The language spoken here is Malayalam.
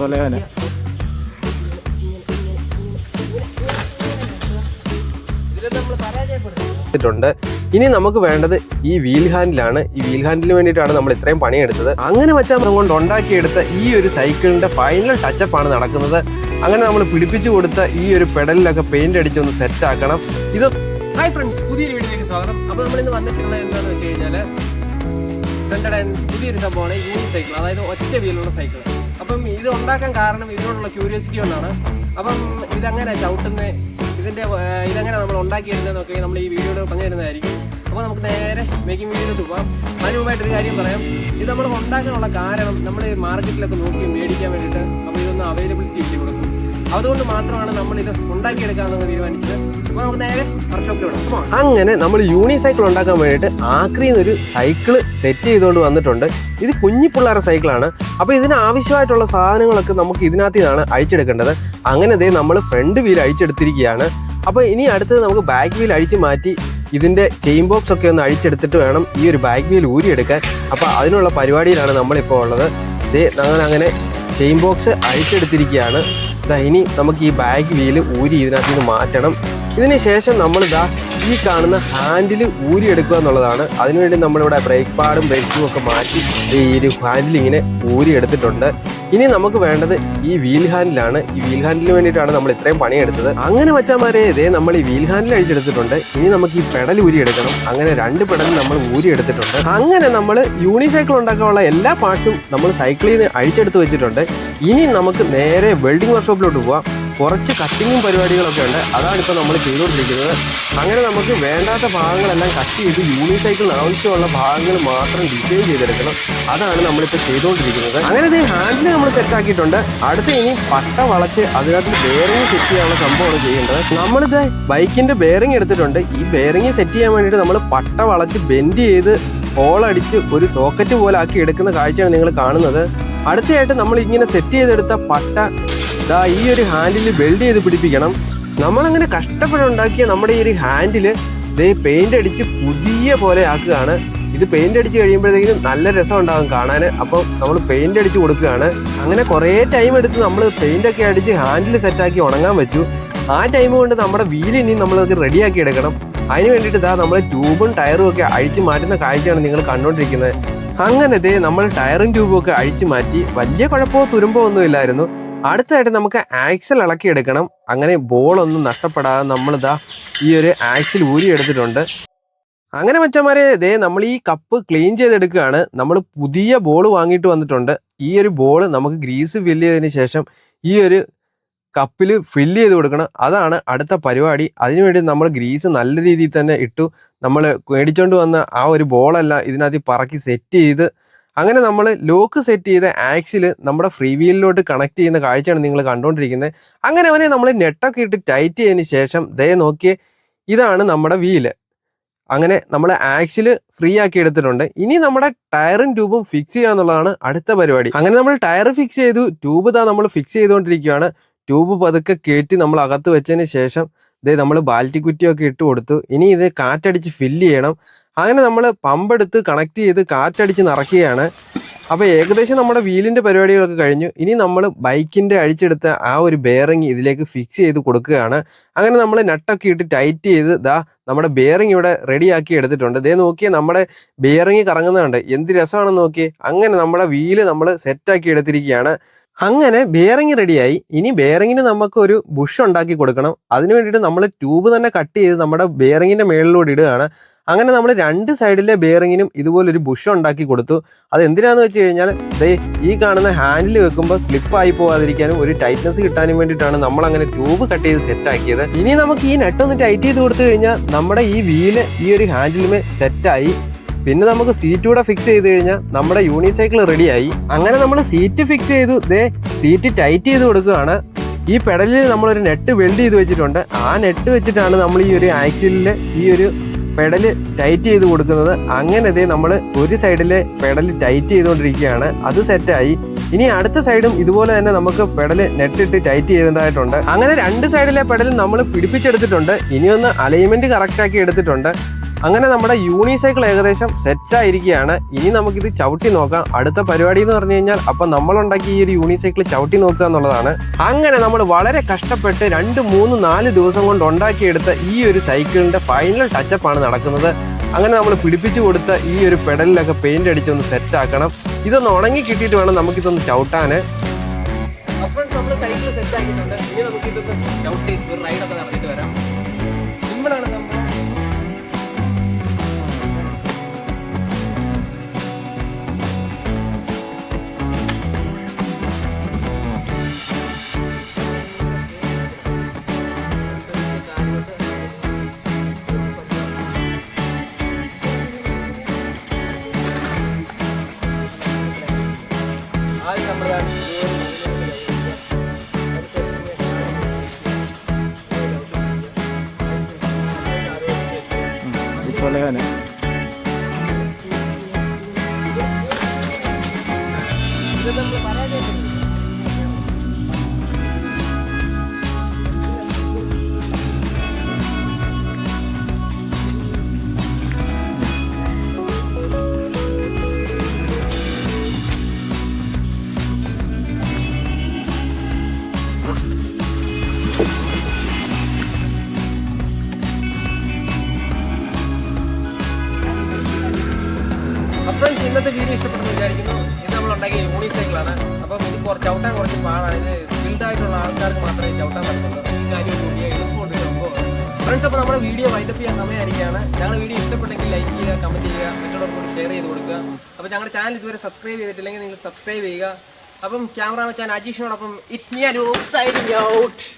തൊലയാന. ണ്ട് ഇനി നമുക്ക് വേണ്ടത് ഈ വീൽ ഹാൻഡിലാണ് ഈ വീൽ ഹാൻഡിലിന് വേണ്ടിയിട്ടാണ് നമ്മൾ ഇത്രയും പണിയെടുത്തത്. അങ്ങനെ വെച്ചാൽ കൊണ്ട് ഉണ്ടാക്കിയെടുത്ത ഈ ഒരു സൈക്കിളിന്റെ ഫൈനൽ ടച്ചപ്പ് ആണ് നടക്കുന്നത്. അങ്ങനെ നമ്മൾ പിടിപ്പിച്ചു കൊടുത്ത ഈ ഒരു പെഡലിലൊക്കെ പെയിന്റ് അടിച്ച് ഒന്ന് സെറ്റ് ആക്കണം. ഇത് ഹായ് ഫ്രണ്ട്സ് പുതിയൊരു വീഡിയോയിലേക്ക് സ്വാഗതം. അപ്പോൾ നമ്മൾ ഇന്ന് വന്നിട്ടുള്ളത് എന്താണെന്ന് വെച്ച് കഴിഞ്ഞാൽ പുതിയൊരു സംഭവമാണ് യൂണി സൈക്കിൾ അതായത് ഒറ്റ വീലുള്ള സൈക്കിൾ അപ്പം ഇത് ഉണ്ടാക്കാൻ കാരണം ഇതിനോടുള്ള ക്യൂരിയോസിറ്റി കൊണ്ടാണ്. അപ്പം ഇതങ്ങനെ ചവിട്ടുന്നത് ഇതിന്റെ ഇതങ്ങനെ നമ്മൾ ഉണ്ടാക്കിയെടുക്കുന്നതൊക്കെ നമ്മൾ ഈ വീഡിയോയിൽ പറഞ്ഞു തരുന്നതായിരിക്കും അപ്പോൾ നമുക്ക് നേരെ മേക്കിംഗ് വീഡിയോയിലോട്ട് പോകാം അതിനുമായിട്ടൊരു കാര്യം പറയാം. ഇത് നമ്മൾ ഉണ്ടാക്കാനുള്ള കാരണം നമ്മൾ മാർക്കറ്റിലൊക്കെ നോക്കി മേടിക്കാൻ വേണ്ടിയിട്ട് അപ്പോൾ ഇതൊന്ന് അവൈലബിലിറ്റി ഇല്ല കൊടുക്കും. അതുകൊണ്ട് മാത്രമാണ് നമ്മളിത് ഉണ്ടാക്കിയെടുക്കാമെന്ന് തീരുമാനിച്ചത്. അങ്ങനെ നമ്മൾ യൂണിസൈക്കിൾ ഉണ്ടാക്കാൻ വേണ്ടിയിട്ട് ആക്രിയിൽ ഒരു സൈക്കിൾ സെറ്റ് ചെയ്തുകൊണ്ട് വന്നിട്ടുണ്ട്. ഇത് കുഞ്ഞി പിള്ളേരുടെ സൈക്കിളാണ് അപ്പോൾ ഇതിന് ആവശ്യമായിട്ടുള്ള സാധനങ്ങളൊക്കെ നമുക്ക് ഇതിനകത്ത് നിന്നാണ് അഴിച്ചെടുക്കേണ്ടത്. അങ്ങനെ ദേ നമ്മൾ ഫ്രണ്ട് വീൽ അഴിച്ചെടുത്തിരിക്കുകയാണ്. അപ്പോൾ ഇനി അടുത്തത് നമുക്ക് ബാക്ക് വീൽ അഴിച്ച് മാറ്റി ഇതിന്റെ ചെയിൻ ബോക്സ് ഒക്കെ ഒന്ന് അഴിച്ചെടുത്തിട്ട് വേണം ഈ ഒരു ബാക്ക് വീൽ ഊരിയെടുക്കാൻ. അപ്പോൾ അതിനുള്ള പരിപാടിയിലാണ് നമ്മളിപ്പോൾ ഉള്ളത്. ദേ അങ്ങനെ അങ്ങനെ ചെയിൻ ബോക്സ് അഴിച്ചെടുത്തിരിക്കുകയാണ് ഇനി നമുക്ക് ഈ ബാക്ക് വീൽ ഊരി ഇതിനകത്ത് നിന്ന് മാറ്റണം. ഇതിന് ശേഷം നമ്മൾ ഇതാ ഈ കാണുന്ന ഹാൻഡിൽ ഊരിയെടുക്കുക എന്നുള്ളതാണ്. അതിനുവേണ്ടി നമ്മളിവിടെ ബ്രേക്ക് പാഡും ബ്രേക്കും ഒക്കെ മാറ്റി ഈ ഒരു ഹാൻഡിൽ ഇങ്ങനെ ഊരിയെടുത്തിട്ടുണ്ട്. ഇനി നമുക്ക് വേണ്ടത് ഈ വീൽ ഹാൻഡിലാണ്. ഈ വീൽ ഹാൻഡിലിന് വേണ്ടിയിട്ടാണ് നമ്മൾ ഇത്രയും പണിയെടുത്തത്. അങ്ങനെ വെച്ചാൽ ഇതേ നമ്മൾ ഈ വീൽ ഹാൻഡിൽ അഴിച്ചെടുത്തിട്ടുണ്ട്. ഇനി നമുക്ക് ഈ പെടൽ ഊരിയെടുക്കണം. അങ്ങനെ രണ്ട് പെടൽ നമ്മൾ ഊരിയെടുത്തിട്ടുണ്ട്. അങ്ങനെ നമ്മൾ യൂണിസൈക്കിൾ ഉണ്ടാക്കാനുള്ള എല്ലാ പാർട്സും നമ്മൾ സൈക്കിളിൽ നിന്ന് അഴിച്ചെടുത്ത് വെച്ചിട്ടുണ്ട്. ഇനി നമുക്ക് നേരെ വെൽഡിംഗ് വർക്ക്ഷോപ്പിലോട്ട് പോവാം. കുറച്ച് കട്ടിങ്ങും പരിപാടികളൊക്കെ ഉണ്ട്. അതാണ് ഇപ്പോൾ നമ്മൾ ചെയ്തുകൊണ്ടിരിക്കുന്നത്. അങ്ങനെ നമുക്ക് വേണ്ടാത്ത ഭാഗങ്ങളെല്ലാം കട്ട് ചെയ്ത് യൂണിസൈക്കിളിന് ആവശ്യമുള്ള ഭാഗങ്ങൾ മാത്രം ഡിസൈൻ ചെയ്തെടുക്കണം. അതാണ് നമ്മളിപ്പോൾ ചെയ്തുകൊണ്ടിരിക്കുന്നത്. അങ്ങനെ ഇത് ഹാൻഡിൽ നമ്മൾ സെറ്റാക്കിയിട്ടുണ്ട് അടുത്ത ഇനി പട്ട വളച്ച് അതിനകത്ത് ബെയറിംഗ് സെറ്റ് ചെയ്യാനുള്ള സംഭവമാണ് ചെയ്യേണ്ടത്. നമ്മളിത് ബൈക്കിന്റെ ബെയറിംഗ് എടുത്തിട്ടുണ്ട്. ഈ ബെയറിംഗ് സെറ്റ് ചെയ്യാൻ വേണ്ടിയിട്ട് നമ്മൾ പട്ട വളച്ച് ബെൻഡ് ചെയ്ത് ഹോളടിച്ച് ഒരു സോക്കറ്റ് പോലെ ആക്കി എടുക്കുന്ന കാഴ്ചയാണ് നിങ്ങൾ കാണുന്നത്. അടുത്തയായിട്ട് നമ്മൾ ഇങ്ങനെ സെറ്റ് ചെയ്തെടുത്ത പട്ട ദാ ഈ ഒരു ഹാൻഡിൽ വെൽഡ് ചെയ്ത് പിടിപ്പിക്കണം. നമ്മളങ്ങനെ കഷ്ടപ്പെട്ടുണ്ടാക്കിയ നമ്മുടെ ഈ ഒരു ഹാൻഡിൽ ദേ പെയിന്റ് അടിച്ച് പുതിയ പോലെ ആക്കുകയാണ്. ഇത് പെയിന്റ് അടിച്ച് കഴിയുമ്പോഴത്തേക്കും നല്ല രസം ഉണ്ടാകും കാണാൻ അപ്പോൾ നമ്മൾ പെയിന്റ് അടിച്ച് കൊടുക്കുകയാണ്. അങ്ങനെ കുറേ ടൈം എടുത്ത് നമ്മൾ പെയിന്റ് ഒക്കെ അടിച്ച് ഹാൻഡിൽ സെറ്റാക്കി ഉണങ്ങാൻ വെച്ചു. ആ ടൈം കൊണ്ട് നമ്മുടെ വീലിനി നമ്മളത് റെഡിയാക്കി എടുക്കണം. അതിന് വേണ്ടിയിട്ട് ഇതാ നമ്മൾ ട്യൂബും ടയറും ഒക്കെ അഴിച്ചു മാറ്റുന്ന കാഴ്ചയാണ് നിങ്ങൾ കണ്ടുകൊണ്ടിരിക്കുന്നത് അങ്ങനെ ദേ നമ്മൾ ടയറും ട്യൂബും ഒക്കെ അഴിച്ചു മാറ്റി വലിയ കുഴപ്പമോ തുരുമ്പോ ഒന്നും ഇല്ലായിരുന്നു. അടുത്തായിട്ട് നമുക്ക് ആക്സൽ ഇളക്കിയെടുക്കണം. അങ്ങനെ ബോളൊന്നും നഷ്ടപ്പെടാതെ നമ്മളിതാ ഈ ഒരു ആക്സിൽ ഊരിയെടുത്തിട്ടുണ്ട്. അങ്ങനെ മച്ചന്മാരെ ഇതേ നമ്മൾ ഈ കപ്പ് ക്ലീൻ ചെയ്തെടുക്കുകയാണ്. നമ്മൾ പുതിയ ബോൾ വാങ്ങിയിട്ട് വന്നിട്ടുണ്ട്. ഈ ഒരു ബോൾ നമുക്ക് ഗ്രീസ് ഫില്ല് ചെയ്തതിന് ശേഷം ഈ ഒരു കപ്പിൽ ഫില്ല് ചെയ്ത് കൊടുക്കണം. അതാണ് അടുത്ത പരിപാടി. അതിനുവേണ്ടി നമ്മൾ ഗ്രീസ് നല്ല രീതിയിൽ തന്നെ ഇട്ടു. നമ്മൾ മേടിച്ചോണ്ട് വന്ന ആ ഒരു ബോളെല്ലാം ഇതിനകത്ത് പറക്കി സെറ്റ് ചെയ്ത് അങ്ങനെ നമ്മൾ ലോക്ക് സെറ്റ് ചെയ്ത ആക്സിൽ നമ്മുടെ ഫ്രീ വീലിലോട്ട് കണക്ട് ചെയ്യുന്ന കാഴ്ചയാണ് നിങ്ങൾ കണ്ടുകൊണ്ടിരിക്കുന്നത് അങ്ങനെ അവനെ നമ്മൾ നെട്ടൊക്കെ ഇട്ട് ടൈറ്റ് ചെയ്തതിന് ശേഷം ദയ നോക്കിയേ ഇതാണ് നമ്മുടെ വീൽ അങ്ങനെ നമ്മൾ ആക്സിൽ ഫ്രീ ആക്കി എടുത്തിട്ടുണ്ട്. ഇനി നമ്മുടെ ടയറും ട്യൂബും ഫിക്സ് ചെയ്യുക എന്നുള്ളതാണ് അടുത്ത പരിപാടി. അങ്ങനെ നമ്മൾ ടയർ ഫിക്സ് ചെയ്തു ട്യൂബ് ഇതാ നമ്മൾ ഫിക്സ് ചെയ്തുകൊണ്ടിരിക്കുകയാണ് ട്യൂബ് പതുക്കെ കയറ്റി നമ്മൾ അകത്ത് വെച്ചതിന് ശേഷം ഇതേ നമ്മൾ ബാൽറ്റി കുറ്റിയൊക്കെ ഇട്ട് കൊടുത്തു. ഇനി ഇത് കാറ്റടിച്ച് ഫില്ല് ചെയ്യണം. അങ്ങനെ നമ്മൾ പമ്പെടുത്ത് കണക്ട് ചെയ്ത് കാറ്റടിച്ച് നിറയ്ക്കുകയാണ് അപ്പോൾ ഏകദേശം നമ്മുടെ വീലിന്റെ പരിപാടികളൊക്കെ കഴിഞ്ഞു. ഇനി നമ്മൾ ബൈക്കിന്റെ അഴിച്ചെടുത്ത ആ ഒരു ബെയറിങ് ഇതിലേക്ക് ഫിക്സ് ചെയ്ത് കൊടുക്കുകയാണ്. അങ്ങനെ നമ്മൾ നട്ടൊക്കെ ഇട്ട് ടൈറ്റ് ചെയ്ത് ദാ നമ്മുടെ ബെയറിങ് ഇവിടെ റെഡിയാക്കി എടുത്തിട്ടുണ്ട്. ദേ നോക്കിയേ നമ്മുടെ ബെയറിങ് കറങ്ങുന്നുണ്ട്. എന്ത് രസമാണെന്ന് നോക്കിയേ. അങ്ങനെ നമ്മുടെ വീൽ നമ്മൾ സെറ്റാക്കി എടുത്തിരിക്കുകയാണ്. അങ്ങനെ ബെയറിങ് റെഡിയായി ഇനി ബെയറിങ്ങിന് നമുക്ക് ഒരു ബുഷ് ഉണ്ടാക്കി കൊടുക്കണം. അതിന് വേണ്ടിയിട്ട് നമ്മൾ ട്യൂബ് തന്നെ കട്ട് ചെയ്ത് നമ്മുടെ ബെയറിങ്ങിന്റെ മേളിലൂടെ ഇടുകയാണ്. അങ്ങനെ നമ്മൾ രണ്ട് സൈഡിലെ ബെയറിങ്ങിനും ഇതുപോലെ ഒരു ബുഷ് ഉണ്ടാക്കി കൊടുത്തു. അത് എന്തിനാന്ന് വെച്ച് കഴിഞ്ഞാൽ ദേ ഈ കാണുന്ന ഹാൻഡിൽ വെക്കുമ്പോൾ സ്ലിപ്പായി പോകാതിരിക്കാനും ഒരു ടൈറ്റ്നസ് കിട്ടാനും വേണ്ടിയിട്ടാണ് നമ്മൾ അങ്ങനെ ട്യൂബ് കട്ട് ചെയ്ത് സെറ്റ് ആക്കിയത്. ഇനി നമുക്ക് ഈ നെട്ട് ഒന്ന് ടൈറ്റ് ചെയ്ത് കൊടുത്തു കഴിഞ്ഞാൽ നമ്മുടെ ഈ വീൽ ഈ ഒരു ഹാൻഡിലുമേ സെറ്റായി പിന്നെ നമുക്ക് സീറ്റ് കൂടെ ഫിക്സ് ചെയ്ത് കഴിഞ്ഞാൽ നമ്മുടെ യൂണിസൈക്കിൾ റെഡിയായി അങ്ങനെ നമ്മൾ സീറ്റ് ഫിക്സ് ചെയ്തു. ദേ സീറ്റ് ടൈറ്റ് ചെയ്ത് കൊടുക്കുകയാണ്. ഈ പെഡലിൽ നമ്മളൊരു നെറ്റ് വെൽഡ് ചെയ്ത് വെച്ചിട്ടുണ്ട്. ആ നെറ്റ് വെച്ചിട്ടാണ് നമ്മൾ ഈ ഒരു ആക്സിലിൽ ഈ ഒരു പെഡൽ ടൈറ്റ് ചെയ്ത് കൊടുക്കുന്നത് അങ്ങനെ ദേ നമ്മൾ ഒരു സൈഡിലെ പെഡൽ ടൈറ്റ് ചെയ്തുകൊണ്ടിരിക്കുകയാണ്. അത് സെറ്റായി ഇനി അടുത്ത സൈഡും ഇതുപോലെ തന്നെ നമുക്ക് പെഡൽ നെറ്റിട്ട് ടൈറ്റ് ചെയ്തതായിട്ടുണ്ട്. അങ്ങനെ രണ്ട് സൈഡിലെ പെഡൽ നമ്മൾ പിടിപ്പിച്ചെടുത്തിട്ടുണ്ട്. ഇനി ഒന്ന് അലൈൻമെന്റ് കറക്റ്റ് ആക്കി എടുത്തിട്ടുണ്ട്. അങ്ങനെ നമ്മുടെ യൂണിസൈക്കിൾ ഏകദേശം സെറ്റായിരിക്കുകയാണ് ഇനി നമുക്കിത് ചവിട്ടി നോക്കാം. അടുത്ത പരിപാടി എന്ന് പറഞ്ഞു കഴിഞ്ഞാൽ അപ്പൊ നമ്മളുണ്ടാക്കി ഈ ഒരു യൂണിസൈക്കിൾ ചവിട്ടി നോക്കുക എന്നുള്ളതാണ്. അങ്ങനെ നമ്മൾ വളരെ കഷ്ടപ്പെട്ട് രണ്ട് മൂന്ന് നാല് ദിവസം കൊണ്ട് ഉണ്ടാക്കിയെടുത്ത ഈ ഒരു സൈക്കിളിന്റെ ഫൈനൽ ടച്ചപ്പാണ് നടക്കുന്നത്. അങ്ങനെ നമ്മൾ പിടിപ്പിച്ചു കൊടുത്ത ഈ ഒരു പെഡലിലൊക്കെ പെയിന്റ് അടിച്ചൊന്ന് സെറ്റ് ആക്കണം. ഇതൊന്ന് ഉണങ്ങി കിട്ടിയിട്ട് വേണം നമുക്കിതൊന്ന് ചവിട്ടാന്. അപ്പോൾ നമ്മൾ സൈക്കിൾ സെറ്റ് ആക്കിയിട്ടുണ്ട്. ഇനി വരാം. സിമ്പിളാണ് സംഭവം ആദ്യം നമ്മൾ തൊലയാന് ഇത് നമ്മൾ പരാജയപ്പെട്ടു ഫ്രണ്ട്സ് ഇന്നത്തെ വീഡിയോ ഇഷ്ടപ്പെട്ടെന്ന് വിചാരിക്കുന്നു. ഇത് നമ്മൾ ഉണ്ടാക്കിയ യൂണിസൈക്കിളാണ് അപ്പം ഇത് കുറച്ച് ചവിട്ടാൻ കുറച്ച് പാടാണ്. ഇത് സ്കിൽഡ് ആയിട്ടുള്ള ആൾക്കാർക്ക് മാത്രമേ ചവിട്ടാൻ പറ്റുള്ളൂ ഈ കാര്യം കൂടിയ എളുപ്പമുണ്ട് സംഭവം ഫ്രണ്ട്സ് അപ്പോൾ നമ്മുടെ വീഡിയോ വൈൻഡപ്പ് ചെയ്യാൻ സമയമായിരിക്കുകയാണ്. ഞങ്ങളുടെ വീഡിയോ ഇഷ്ടപ്പെട്ടെങ്കിൽ ലൈക്ക് ചെയ്യുക കമന്റ് ചെയ്യുക മറ്റുള്ളവർക്ക് കൂടി ഷെയർ ചെയ്ത് കൊടുക്കുക. അപ്പോൾ ഞങ്ങളുടെ ചാനൽ ഇതുവരെ സബ്സ്ക്രൈബ് ചെയ്തിട്ടില്ലെങ്കിൽ നിങ്ങൾ സബ്സ്ക്രൈബ് ചെയ്യുക. അപ്പം ക്യാമറ വെച്ചാൽ അജീഷിനോടൊപ്പം it's me Anu signing out